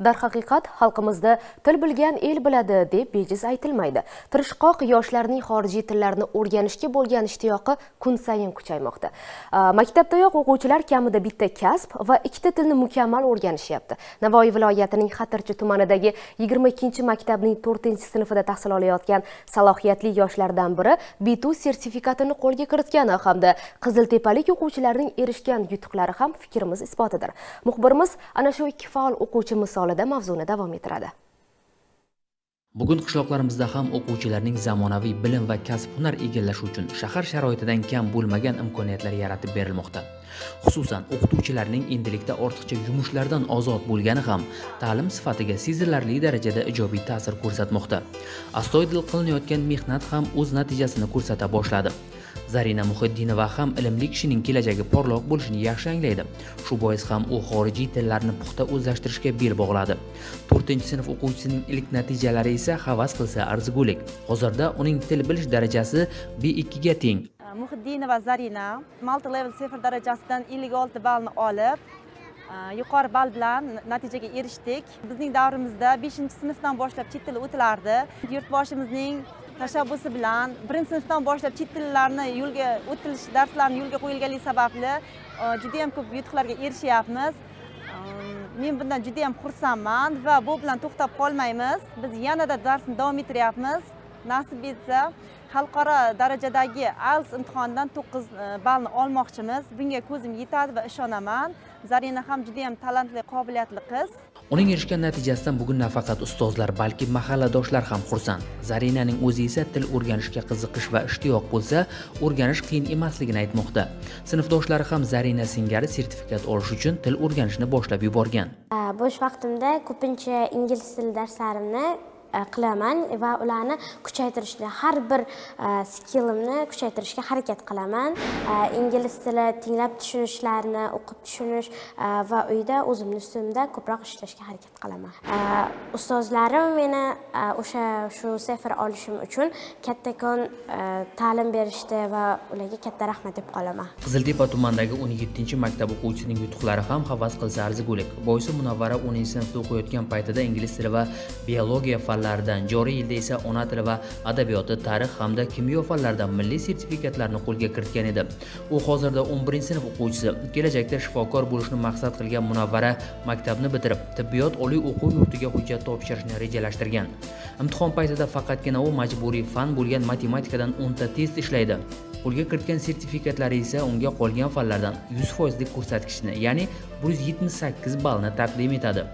darhaqiqat xalqimizda til bilgan el biladi deb bejiz aytilmaydi. Tirishqoq yoshlarning xorijiy tillarni o'rganishga bo'lgan ishtiyoqi kun sayin kuchaymoqda. Maktabdayoq o'quvchilar kamida bitta kasb va ikkita tilni mukammal o'rganishyapti. Navoiy viloyatining xatirchi tumanidagi 22 maktabning 4 sinfida tahsil olayotgan salohiyatli yoshlardan biri bitu sertifikatini qo'lga kiritgani hamda qiziltepalik o'quvchilarning erishgan yutuqlari ham fikrimiz isbotidir. Muxbirimiz ana shu ikki faol o'quvchi misol maqolada mavzuni davom ettiradi Bugun qishloqlarimizda ham o'quvchilarning zamonaviy bilim va kasb hunar egallashi uchun shahar sharoitidan kam bo'lmagan imkoniyatlar yaratib berilmoqda. Xususan, o'qituvchilarning endilikda ortiqcha yumushlardan ozod bo'lgani ham ta'lim sifatiga sezilarli darajada ijobiy ta'sir ko'rsatmoqda. Astoydil qilinayotgan mehnat ham o'z natijasini ko'rsata boshladi. Zarina Muhiddinova ham ilmli kishining kelajagi porloq bo'lishini yaxshi anglaydi. Shu bois ham u xorijiy tillarni puxta o'zlashtirishga bel bog'ladi. 4-sinf o'quvchisining ilk natijalari esa havas qilsa arzigulik. Hozirda uning til bilish darajasi B2 ga teng. Muhiddinova zarina multi level sifr darajasidan 56 ballni olib e, yuqori ball bilan natijaga erishdik. Bizning davrimizda 5 sinfdan boshlab chet tili o'tilardi. Yurtboshimizning tashabbusi bilan birinchi sinfdan boshlab chet tillarni yo'lga o'tilish darslarini yo'lga qo'yilganligi sababli e, judayam juda ko'p yutuqlarga erishyapmiz. E, men bundan juda yam xursandman va bu bilan to'xtab qolmaymiz. Biz yanada darsni davom ettiryapmiz. Nasib etsa xalqaro darajadagi ielts imtihonidan to'qqiz e, ballni olmoqchimiz bunga ko'zim yetadi va ishonaman zarina ham juda yam talantli qobiliyatli qiz Uning erishgan natijasidan bugun nafaqat ustozlar, balki mahalladoshlar ham xursand. Zarinaning o'zi esa til o'rganishga qiziqish va ishtiyoq bo'lsa, o'rganish qiyin emasligini aytmoqda. Sinfdoshlari ham Zarina singari sertifikat olish uchun til o'rganishni boshlab yuborgan. bo'sh vaqtimda ko'pincha ingliz tili darslarimni E, qilaman va ularni kuchaytirishda har bir e, skillimni kuchaytirishga harakat qilaman. E, ingliz tili tinglab tushunishlarni o'qib tushunish va uyda o'zimni ustimda ko'proq ishlashga harakat qilaman. Ustozlarim meni o'sha shu sifr olishim uchun kattakon ta'lim berishdi va ularga katta rahmat deb qolaman. Qiziltepa tumanidagi 17-maktab o'quvchisining yutuqlari ham havas qilsa arzigulik. Boisi Munavvara 10-sinfda o'qiyotgan paytida ingliz tili va biologiya fanlaridan, joriy yilda esa ona tili va adabiyoti, tarix hamda kimyo fanlaridan milliy sertifikatlarni qo'lga kiritgan edi. U hozirda 11-sinf o'quvchisi. Kelajakda shifokor bo'lishni maqsad qilgan Munavvara maktabni bitirib, tibbiyot oliy o'quv yurtiga hujjat topshirishni rejalashtirgan. Imtihon paytida faqatgina u majburiy fan bo'lgan matematikadan 10 ta test ishlaydi. Qo'lga kiritgan sertifikatlari esa unga qolgan fanlardan 100% lik ko'rsatkichni, ya'ni 178 ballni taqdim etadi.